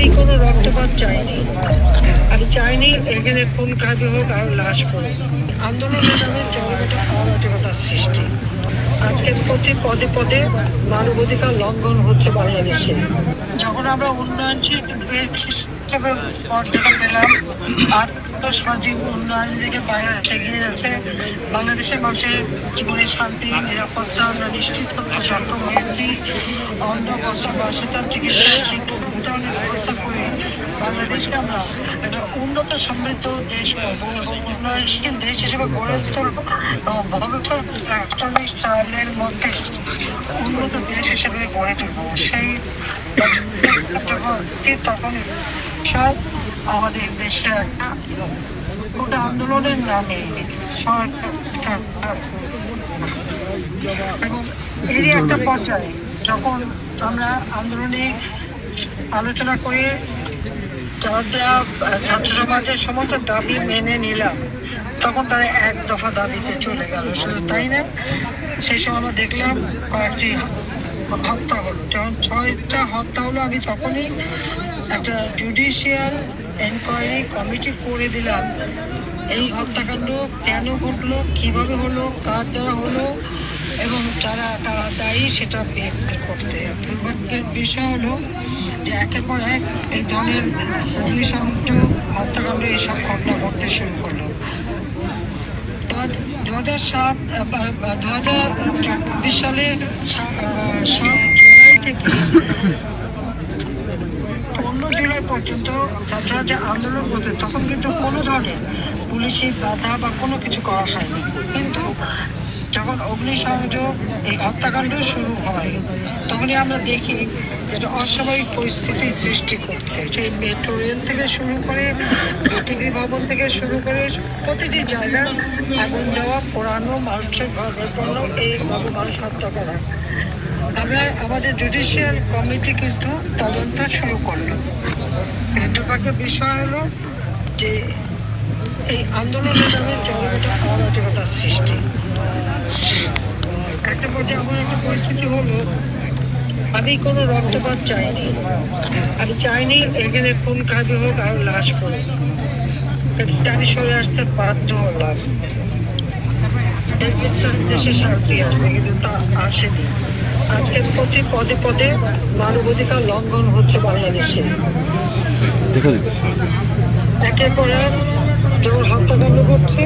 আমি কোনো রক্তপাত চাইনি। আমি চাইনি এখানে খুন খাবি হোক আর লাশ পড়ুক। আন্দোলনের নামে জনগণটা অরাজকতার সৃষ্টি। আজকে প্রতি পদে পদে মানব অধিকার লঙ্ঘন হচ্ছে বাংলাদেশে। যখন আমরা উন্নয়নশীল হিসেবে মর্যাদা পেলাম আর্থসামাজিক উন্নয়ন থেকে বাংলাদেশ এগিয়ে যাচ্ছে। বাংলাদেশের মানুষের জীবনের শান্তি, নিরাপত্তা, আমরা নিশ্চিত করতে সক্ষম হয়েছি। অন্য বস্ত্র বাসস্থান চিকিৎসা, শিক্ষা, উন্নয়নের ব্যবস্থা করে বাংলাদেশকে আমরা একটা উন্নত সমৃদ্ধ দেশ এবং উন্নয়নশীল দেশ হিসেবে গড়ে তুলবো এবং ভবিষ্যৎ একচল্লিশ সালের মধ্যে উন্নত দেশ হিসেবে গড়ে তুলবো। সেই তখনই সব আমাদের দেশে একটা গোটা আন্দোলনের নামে এবং এরই একটা পর্যায়ে যখন আমরা আন্দোলনে আলোচনা করে যারা ছাত্র সমাজের সমস্ত দাবি মেনে নিলাম, তখন তারা এক দফা দাবিতে চলে গেল। শুধু তাই না, সেই সময় আমরা দেখলাম কয়েকটি হত্যা হলো। যখন ছয়টা হত্যা হলো, আমি তখনই একটা জুডিশিয়াল এনকোয়ারি কমিটি করে দিলাম। এই হত্যাকাণ্ড কেন ঘটলো, কীভাবে হলো, কার দ্বারা হলো, এবং যারা, কারা দায়ী সেটা বের করতে। দুর্ভাগ্যের বিষয় হলো যে একের পর এক এই ধরনের অগ্নিসংযোগ, হত্যাকাণ্ড, এইসব ঘটনা ঘটতে শুরু করল। দু হাজার সাত দু হাজার চব্বিশ সালের সা- সাত জুলাই থেকে পর্যন্ত ছাত্ররা যে আন্দোলন করছে তখন কিন্তু কোনো ধরনের পুলিশি বাধা বা কোনো কিছু করা হয়নি। কিন্তু যখন অগ্নিসংযোগ, এই হত্যাকাণ্ড শুরু হয়, তখনই আমরা দেখি যে অস্বাভাবিক পরিস্থিতি সৃষ্টি করছে। সেই মেট্রো রেল থেকে শুরু করে, বিটিভি ভবন থেকে শুরু করে প্রতিটি জায়গায় আগুন দেওয়া, পোড়ানো, মানুষের ঘর পড়ানো এইভাবে মানুষ হত্যা করা। আমরা আমাদের জুডিশিয়াল কমিটি কিন্তু তদন্ত শুরু করল। দুর্ভাগ্যের বিষয় হলো যে এই আন্দোলনের নামে জনগণটা অরাজকতার সৃষ্টি। একটা পর্যায়ে এমন একটা পরিস্থিতি হলো, আমি কোনো রক্তপাত চাইনি। আমি চাইনি এখানে কোন খাবি হোক আর লাশ করুক আমি সরে আসতে বাধ্য হলাম। দেশে শান্তি আসবে, কিন্তু তা আসেনি। আজকে প্রতি পদে পদে মানবাধিকার লঙ্ঘন হচ্ছে বাংলাদেশে। দেখা যাচ্ছে একের পর এক যেমন হত্যাকাণ্ড করছে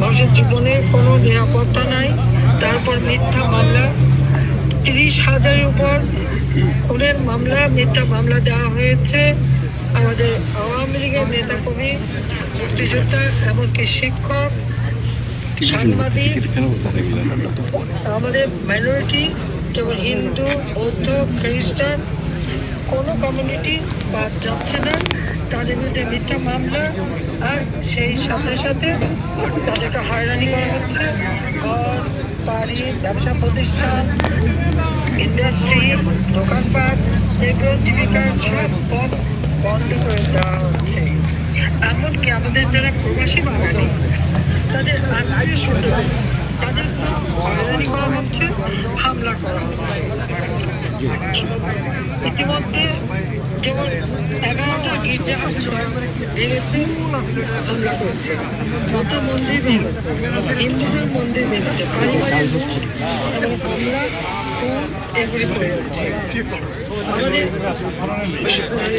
মানুষের জীবনে কোনো নিরাপত্তা নাই। তারপর মিথ্যা মামলা। তিরিশ হাজারের উপর খুনের মামলা মিথ্যা মামলা দেওয়া হয়েছে। আমাদের আওয়ামী লীগের নেতা কবি মুক্তিযোদ্ধা এমনকি শিক্ষক সাংবাদিক আমাদের মাইনরিটি যেমন হিন্দু বৌদ্ধ খ্রিস্টান কোনো কমিউনিটি বাদ যাচ্ছে না। তাদের বিরুদ্ধে মিথ্যা মামলা, আর সেই সাথে সাথে তাদেরকে হয়রানি করা হচ্ছে। ঘর, বাড়ি, ব্যবসা প্রতিষ্ঠান ইন্ডাস্ট্রি দোকানপাট, যেগুলো জীবিকার সব পথ বন্ধ করে দেওয়া হচ্ছে। এমনকি আমাদের যারা প্রবাসী বাঙালি, তাদের আত্মীয় স্বজন তাদের হয়রানি করা হচ্ছে, হামলা করা হচ্ছে। ইতিমধ্যে যেমন এগারোটা গির্জা হামলা করছে। কত মন্দির ভেঙেছে হিন্দুদের মন্দির ভেঙেছে পারিবারিক হামলা এগুলি করে যাচ্ছে আমাদের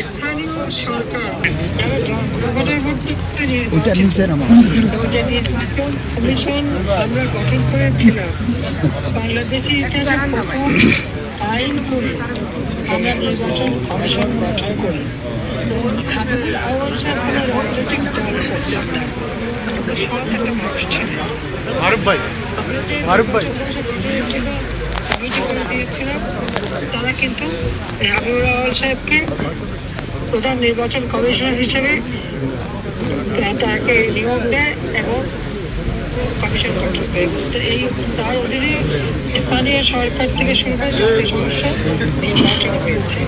স্থানীয় সরকার যারা জনগণের মধ্যে নির্বাচিত যে নির্বাচন কমিশন আমরা গঠন করেছিলাম। বাংলাদেশের ইতিহাসে প্রথম আইন করে আমরা নির্বাচন কমিশন গঠন করি। সাহেব কোনো রাজনৈতিক দল করতেন না। সৎ একটা মানুষ ছিলেন ভাই ভাই। কমিটি করে দিয়েছিলাম তারা কিন্তু সাহেবকে প্রধান নির্বাচন কমিশনার হিসেবে তাকে নিয়োগ দেয় এবং কমিশন গঠন করে। তো এই তার অধীনে স্থানীয় সরকার থেকে শুরু করে জাতীয় সমস্যা নির্বাচন হয়েছে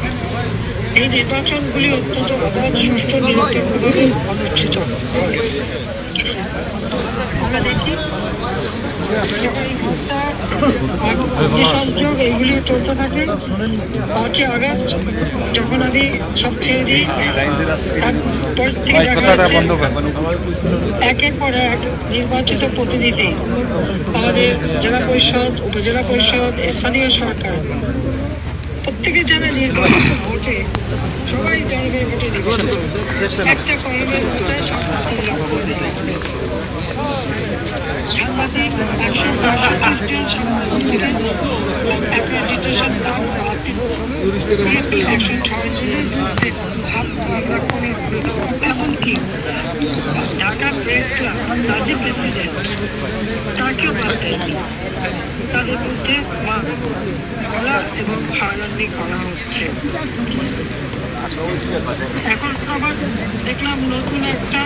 এই নির্বাচনগুলি অত্যন্ত অবাধ সুষ্ঠু, নিরপেক্ষভাবে অনুষ্ঠিত হয় আমরা দেখি আগস্ট যখন আমি এক নির্বাচিত প্রতিনিধি আমাদের জেলা পরিষদ উপজেলা পরিষদ স্থানীয় সরকার। প্রত্যেকে যারা নির্বাচিত ভোটে, সবাই জনগণের ভোটে নির্বাচিত। একটা কলমের সব বাতিল লাভ করে হবে। সাংবাদিক একশো বাষট্টি জন সাংবাদিকের একশো ছয় জনের বিরুদ্ধে কোনো এমনকি ঢাকা প্রেস তার যে প্রেসিডেন্ট তাকেও বাদ দেয়নি তাদের মধ্যে মামলা এবং হয়রানি করা হচ্ছে এখন আবার দেখলাম নতুন একটা